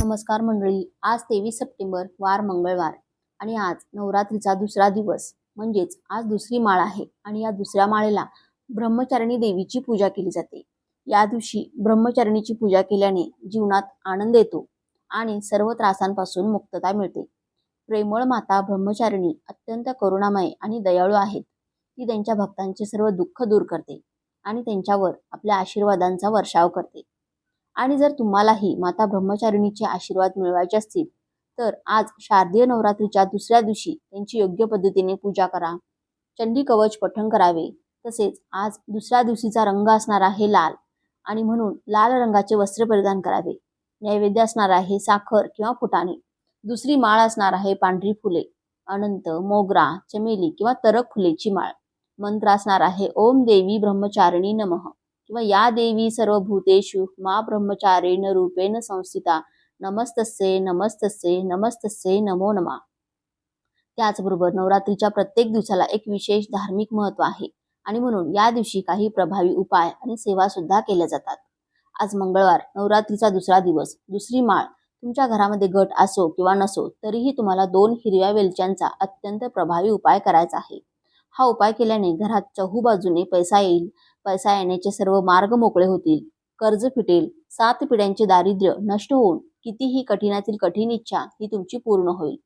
नमस्कार मंडळी. आज तेवीस सप्टेंबर वार मंगळवार. आणि आज नवरात्रीचा दुसरा दिवस. म्हणजेच आज दुसरी माळ आहे आणि या दुसऱ्या माळेला ब्रह्मचारिणी देवीची पूजा केली जाते. या दिवशी ब्रह्मचारिणीची पूजा केल्याने जीवनात आनंद येतो आणि सर्व त्रासांपासून मुक्तता मिळते. प्रेमळ माता ब्रह्मचारिणी अत्यंत करुणामय आणि दयाळू आहेत. ती त्यांच्या भक्तांचे सर्व दुःख दूर करते आणि त्यांच्यावर आपल्या आशीर्वादांचा वर्षाव करते. आणि जर तुम्हालाही माता ब्रह्मचारिणीचे आशीर्वाद मिळवायचे असतील तर आज शारदीय नवरात्रीच्या दुसऱ्या दिवशी त्यांची योग्य पद्धतीने पूजा करा. चंडी कवच पठण करावे. तसेच आज दुसऱ्या दिवशीचा रंग असणार आहे लाल आणि म्हणून लाल रंगाचे वस्त्र परिधान करावे. नैवेद्य असणार आहे साखर किंवा फुटाणे. दुसरी माळ असणार आहे पांढरी फुले. अनंत मोगरा चमेली किंवा तरक फुलेची माळ. मंत्र असणार आहे ओम देवी ब्रह्मचारिणी नमः. किंवा या देवी सर्वभूतेषु मा ब्रह्मचारेण रूपेण संस्थिता. नमस्तस्ये नमस्तस्ये नमस्तस्ये नमो नमा. त्याचबरोबर नवरात्रीच्या प्रत्येक दिवसाला एक विशेष धार्मिक महत्त्व आहे. आणि म्हणून या दिवशी काही प्रभावी उपाय आणि सेवा सुद्धा केल्या जातात. आज मंगळवार नवरात्रीचा दुसरा दिवस दुसरी माळ. तुमच्या घरामध्ये गट असो किंवा नसो तरीही तुम्हाला दोन हिरव्या वेलच्यांचा अत्यंत प्रभावी उपाय करायचा आहे. हा उपाय केल्याने घरात चहू बाजूने पैसा येईल पैसा येण्याचे सर्व मार्ग मोकळे होतील कर्ज फिटेल सात पिढ्यांचे दारिद्र्य नष्ट होऊन कितीही कठीणातील कठीण इच्छा ही तुमची पूर्ण होईल.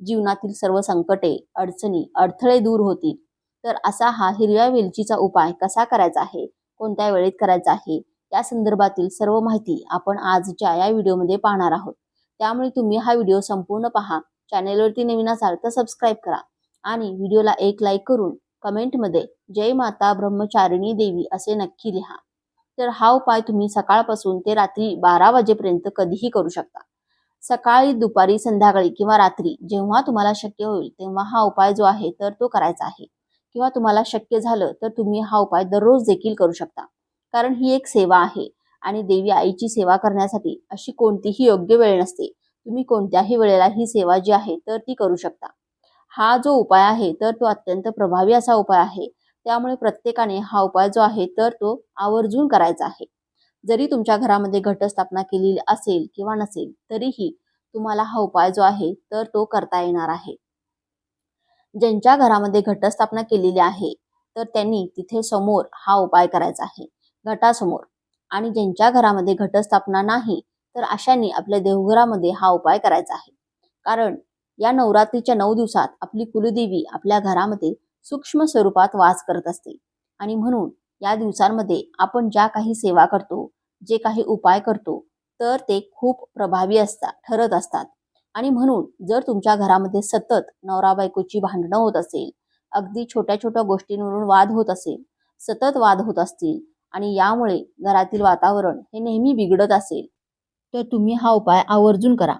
जीवनातील सर्व संकटे अडचणी अडथळे दूर होतील. तर असा हा हिरव्या वेलचीचा उपाय कसा करायचा आहे? कोणत्या वेळेत करायचा आहे? या संदर्भातील सर्व माहिती आपण आजच्या या व्हिडिओमध्ये पाहणार आहोत. त्यामुळे तुम्ही हा व्हिडिओ संपूर्ण पहा. चॅनेलवरती नवीन असाल तर सबस्क्राईब करा आणि व्हिडिओला एक लाईक करून कमेंटमध्ये जय माता ब्रह्मचारिणी देवी असे नक्की लिहा. तर हा उपाय तुम्ही सकाळपासून ते रात्री बारा वाजेपर्यंत कधीही करू शकता. सकाळी दुपारी संध्याकाळी किंवा रात्री जेव्हा तुम्हाला शक्य होईल तेव्हा हा उपाय जो आहे तर तो करायचा आहे. किंवा तुम्हाला शक्य झालं तर तुम्ही हा उपाय दररोज देखील करू शकता. कारण ही एक सेवा आहे आणि देवी आईची सेवा करण्यासाठी अशी कोणतीही योग्य वेळ नसते. तुम्ही कोणत्याही वेळेला ही सेवा जी आहे तर ती करू शकता. हा जो उपाय आहे तर तो अत्यंत प्रभावी असा उपाय आहे. त्यामुळे प्रत्येकाने हा उपाय जो आहे तर तो आवर्जून करायचा आहे. जरी तुमच्या घरामध्ये घटस्थापना केलेली असेल किंवा नसेल तरीही तुम्हाला हा उपाय जो आहे तर तो करता येणार आहे. ज्यांच्या घरामध्ये घटस्थापना केलेली आहे तर त्यांनी तिथे समोर हा उपाय करायचा आहे. घटासमोर आणि ज्यांच्या घरामध्ये घटस्थापना नाही तर अशांनी आपल्या देवघरामध्ये हा उपाय करायचा आहे. कारण या नवरात्रीच्या नऊ दिवसात आपली कुलदेवी आपल्या घरामध्ये सूक्ष्म स्वरूपात वास करत असते. आणि म्हणून या दिवसांमध्ये आपण ज्या काही सेवा करतो जे काही उपाय करतो तर ते खूप प्रभावी असतात ठरत असतात. आणि म्हणून जर तुमच्या घरामध्ये सतत नवरा बायकोची भांडणं होत असेल अगदी छोट्या छोट्या गोष्टींवरून वाद होत असेल सतत वाद होत असतील आणि यामुळे घरातील वातावरण हे नेहमी बिघडत असेल तर तुम्ही हा उपाय आवर्जून करा.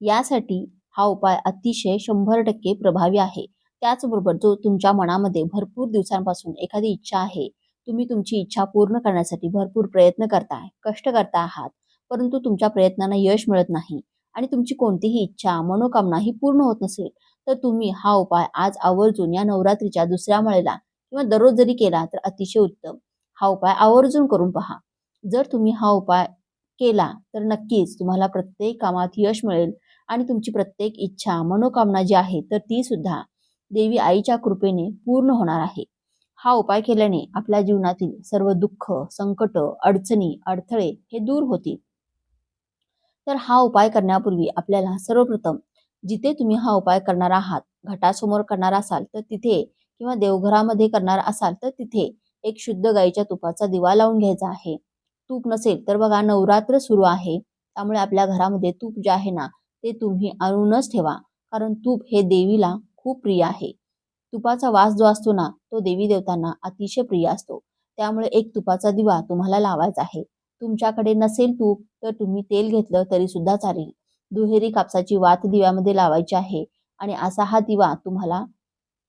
यासाठी हा उपाय अतिशय शंभर टक्के प्रभावी आहे. त्याचबरोबर जो तुमच्या मनामध्ये भरपूर दिवसांपासून एखादी इच्छा आहे तुम्ही तुमची इच्छा पूर्ण करण्यासाठी भरपूर प्रयत्न करताय कष्ट करता आहात परंतु तुमच्या प्रयत्नांना यश मिळत नाही आणि तुमची कोणतीही इच्छा मनोकामना ही पूर्ण होत नसेल तर तुम्ही हा उपाय आज आवर्जून या नवरात्रीच्या दुसऱ्या मळेला किंवा दररोज जरी केला तर अतिशय उत्तम. हा उपाय आवर्जून करून पहा. जर तुम्ही हा उपाय केला तर नक्कीच तुम्हाला प्रत्येक कामात यश मिळेल आणि तुमची प्रत्येक इच्छा मनोकामना जी आहे तर ती सुद्धा देवी आईच्या कृपेने पूर्ण होणार आहे. हा उपाय केल्याने आपल्या जीवनातील सर्व दुःख संकट अडचणी अडथळे हे दूर होतील. तर हा उपाय करण्यापूर्वी आपल्याला सर्वप्रथम जिथे तुम्ही हा उपाय करणार आहात घटासमोर करणार असाल तर तिथे किंवा देवघरामध्ये करणार असाल तर तिथे एक शुद्ध गाईच्या तुपाचा दिवा लावून घ्यायचा आहे. तूप नसेल तर बघा नवरात्र सुरू आहे. त्यामुळे आपल्या घरामध्ये तूप जे आहे ना ते तुम्ही आणूनच ठेवा. कारण तूप हे देवीला खूप प्रिय आहे. तुपाचा वास जो असतो ना तो देवी देवतांना अतिशय प्रिय असतो. त्यामुळे एक तुपाचा दिवा तुम्हाला लावायचा आहे. तुमच्याकडे नसेल तूप तर तुम्ही तेल घेतलं तरी सुद्धा चालेल. दुहेरी कापसाची वात दिव्यामध्ये लावायची आहे आणि असा हा दिवा तुम्हाला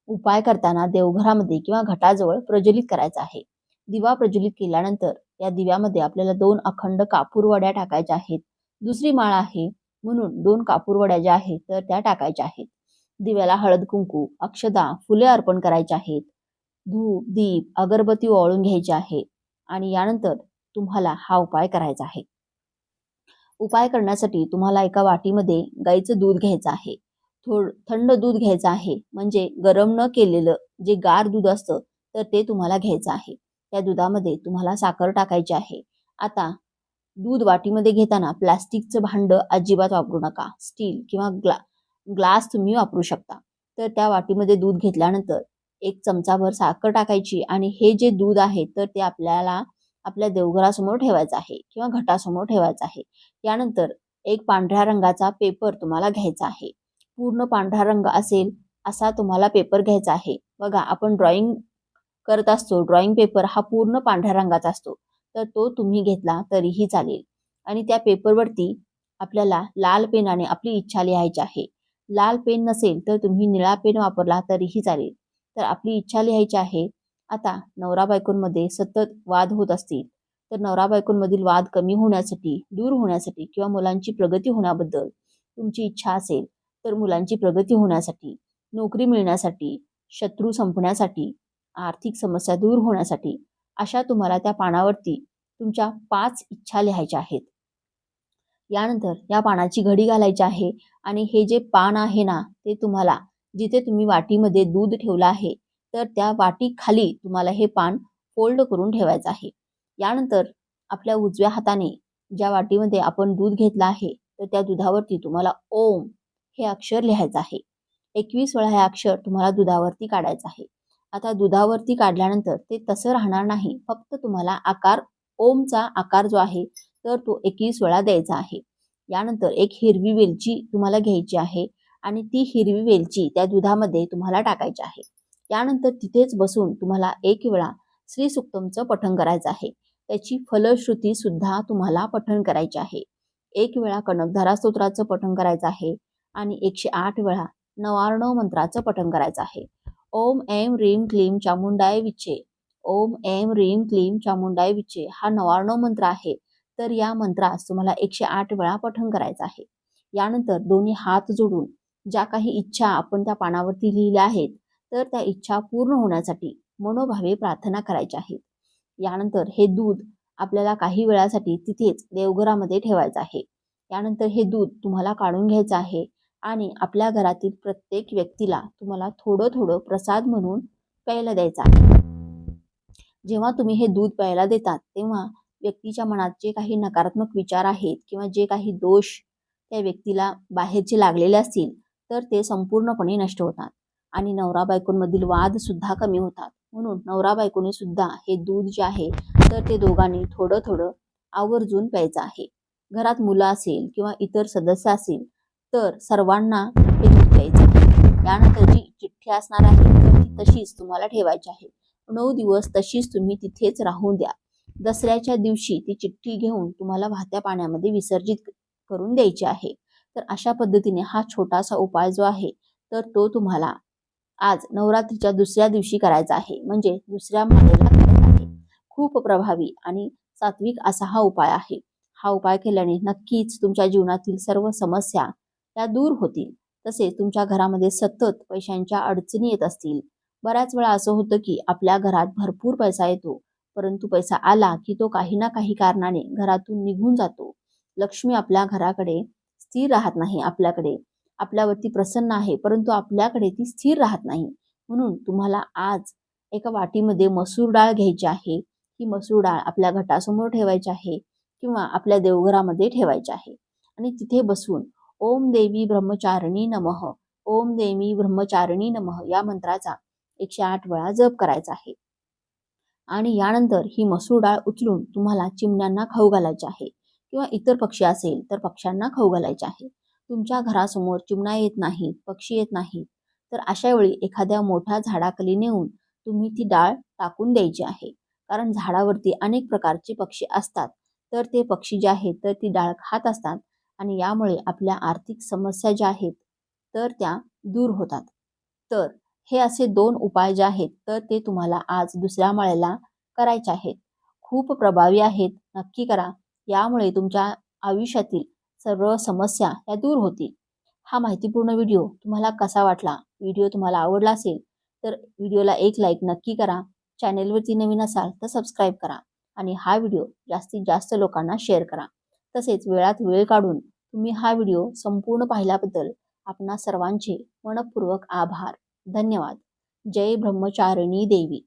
उपाय करताना देवघरामध्ये किंवा घटाजवळ प्रज्वलित करायचा आहे. दिवा प्रज्वलित केल्यानंतर या दिव्यामध्ये आपल्याला दोन अखंड कापूर वड्या टाकायच्या आहेत. दुसरी माळ आहे म्हणून दोन कापूर वड्या ज्या आहेत तर त्या टाकायच्या आहेत. दिव्याला हळद कुंकू अक्षदा फुले अर्पण करायचे आहेत. धूप दीप अगरबत्ती ओळून घ्यायची आहे आणि यानंतर तुम्हाला हा उपाय करायचा आहे. उपाय करण्यासाठी तुम्हाला एका वाटीमध्ये गाईचं दूध घ्यायचं आहे. थोड थंड दूध घ्यायचं आहे. म्हणजे गरम न केलेलं जे गार दूध असतं तर ते तुम्हाला घ्यायचं आहे. त्या दुधामध्ये तुम्हाला साखर टाकायची आहे. आता दूध वाटीमध्ये घेताना प्लास्टिकचं भांड अजिबात वापरू नका. स्टील किंवा ग्ला ग्लास तुम्ही वापरू शकता. तर त्या वाटीमध्ये दूध घेतल्यानंतर एक चमचाभर साखर टाकायची आणि हे जे दूध आहे तर ते आपल्याला आपल्या देवघरासमोर ठेवायचं आहे किंवा घटासमोर ठेवायचं आहे. यानंतर एक पांढऱ्या रंगाचा पेपर तुम्हाला घ्यायचा आहे. पूर्ण पांढरा रंग असेल असा तुम्हाला पेपर घ्यायचा आहे. बघा आपण ड्रॉइंग करत असतो ड्रॉइंग पेपर हा पूर्ण पांढऱ्या रंगाचा असतो. तर तो तुम्ही घेतला तरीही चालेल. आणि त्या पेपरवरती आपल्याला लाल पेनाने आपली इच्छा लिहायची आहे. लाल पेन नसेल तर तुम्ही निळा पेन वापरला तरीही चालेल. तर आपली इच्छा लिहायची आहे आता नवरा बायकोंमध्ये सतत वाद होत असतील. तर नवरा बायकोंमधील वाद कमी होण्यासाठी दूर होण्यासाठी किंवा मुलांची प्रगती होण्याबद्दल तुमची इच्छा असेल तर मुलांची प्रगती होण्यासाठी नोकरी मिळण्यासाठी शत्रू संपण्यासाठी आर्थिक समस्या दूर होण्यासाठी अशा तुम्हाला त्या पानावरती तुमच्या पाच इच्छा लिहायच्या आहेत. यानंतर या पानाची घडी घालायची आहे आणि हे जे पान आहे ना ते तुम्हाला जिथे तुम्ही वाटीमध्ये दूध ठेवलं आहे तर त्या वाटी खाली तुम्हाला हे पान फोल्ड करून ठेवायचं आहे. यानंतर आपल्या उजव्या हाताने ज्या वाटीमध्ये आपण दूध घेतलं आहे तर त्या दुधावरती तुम्हाला ओम हे अक्षर लिहायचं आहे. एकवीस वेळा हे अक्षर तुम्हाला दुधावरती काढायचं आहे. आता दुधावरती काढल्यानंतर ते तसं राहणार नाही फक्त तुम्हाला आकार ओमचा आकार जो आहे तर तो एकवीस वेळा द्यायचा आहे. यानंतर एक हिरवी वेलची तुम्हाला घ्यायची आहे आणि ती हिरवी वेलची त्या दुधामध्ये तुम्हाला टाकायची आहे. यानंतर तिथेच बसून तुम्हाला एक वेळा श्री सुक्तमचं पठण करायचं आहे. त्याची फलश्रुती सुद्धा तुम्हाला पठण करायची आहे. एक वेळा कनकधारा स्तोत्राचं पठण करायचं आहे आणि एकशे आठ वेळा नवार्णव मंत्राचं पठण करायचं आहे. ओम ऐम रीम क्लीम चामुंडाय विचे ओम ऐम रीम क्लीम चामुंडाय विचे हा नवार्णव मंत्र आहे. तर या मंत्रास तुम्हाला एकशे आठ वेळा पठण करायचं आहे. यानंतर दोन्ही हात जोडून ज्या काही इच्छा आपण त्या पानावरती लिहिल्या आहेत तर त्या इच्छा पूर्ण होण्यासाठी मनोभावे प्रार्थना करायच्या आहेत. यानंतर हे दूध आपल्याला काही वेळासाठी तिथेच देवघरामध्ये ठेवायचं आहे. यानंतर हे दूध तुम्हाला काढून घ्यायचं आहे आणि आपल्या घरातील प्रत्येक व्यक्तीला तुम्हाला थोडं थोडं प्रसाद म्हणून प्यायला द्यायचा आहे. जेव्हा तुम्ही हे दूध प्यायला देतात तेव्हा व्यक्तीच्या मनात जे काही नकारात्मक विचार आहेत किंवा जे काही दोष त्या व्यक्तीला बाहेरचे लागलेले असतील तर ते संपूर्णपणे नष्ट होतात. आणि नवरा बायकोंमधील वाद सुद्धा कमी होतात. म्हणून नवरा बायकोने सुद्धा हे दूध जे आहे तर ते दोघांनी थोडं थोडं आवर्जून प्यायचं आहे. घरात मुलं असेल किंवा इतर सदस्य असेल तर सर्वांना हे दूध प्यायचं आहे. यानंतर जी चिठ्ठी असणार आहे तर ती तशीच तुम्हाला ठेवायची आहे. नऊ दिवस तशीच तुम्ही तिथेच राहून द्या. दसऱ्याच्या दिवशी ती चिठ्ठी घेऊन तुम्हाला वाहत्या पाण्यामध्ये विसर्जित करून द्यायची आहे. तर अशा पद्धतीने हा छोटासा उपाय जो आहे तर तो तुम्हाला आज नवरात्रीच्या दुसऱ्या दिवशी करायचा आहे. म्हणजे दुसऱ्या मालेला करायचा आहे. खूप प्रभावी आणि सात्विक असा हा उपाय आहे. हा उपाय केल्याने नक्कीच तुमच्या जीवनातील सर्व समस्या त्या दूर होतील. तसेच तुमच्या घरामध्ये सतत पैशांच्या अडचणी येत असतील. बऱ्याच वेळा असं होतं की आपल्या घरात भरपूर पैसा येतो. परंतु पैसा आला की तो काही ना काही कारणाने घरातून निघून जातो. लक्ष्मी आपल्या घराकडे स्थिर राहत नाही आपल्याकडे. आपल्यावरती प्रसन्न आहे परंतु आपल्याकडे ती स्थिर राहत नाही. म्हणून तुम्हाला आज एका वाटीमध्ये मसूर डाळ घ्यायची आहे. ही मसूर डाळ आपल्या घटासमोर ठेवायची आहे किंवा आपल्या देवघरामध्ये ठेवायची आहे. आणि तिथे बसून ओम देवी ब्रह्मचारिणी नमः. ओम देवी ब्रह्मचारिणी नमः या मंत्राचा एकशे आठ वेळा जप करायचा आहे. आणि यानंतर ही मसूर डाळ उचलून तुम्हाला चिमण्यांना खाऊ घालायची आहे. किंवा इतर पक्षी असेल तर पक्ष्यांना खाऊ घालायचे आहे. तुमच्या घरासमोर चिमणा येत नाहीत पक्षी येत नाहीत तर अशा वेळी एखाद्या मोठ्या झाडाखाली नेऊन तुम्ही ती डाळ टाकून द्यायची आहे. कारण झाडावरती अनेक प्रकारचे पक्षी असतात. तर ते पक्षी जे आहेत तर ती डाळ खात असतात आणि यामुळे आपल्या आर्थिक समस्या ज्या आहेत तर त्या दूर होतात. तर हे असे दोन उपाय जे आहेत तर ते तुम्हाला आज दुसऱ्या माळ्याला करायचे आहेत. खूप प्रभावी आहेत नक्की करा. यामुळे तुमच्या आयुष्यातील सर्व समस्या या दूर होतील. हा माहितीपूर्ण व्हिडिओ तुम्हाला कसा वाटला? व्हिडिओ तुम्हाला आवडला असेल तर व्हिडिओला एक लाईक नक्की करा. चॅनेलवरती नवीन असाल तर सबस्क्राईब करा आणि हा व्हिडिओ जास्तीत जास्त लोकांना शेअर करा. तसेच वेळात वेळ काढून तुम्ही हा व्हिडिओ संपूर्ण पाहिल्याबद्दल आपणा सर्वांचे मनपूर्वक आभार. धन्यवाद. जय ब्रह्मचारिणी देवी.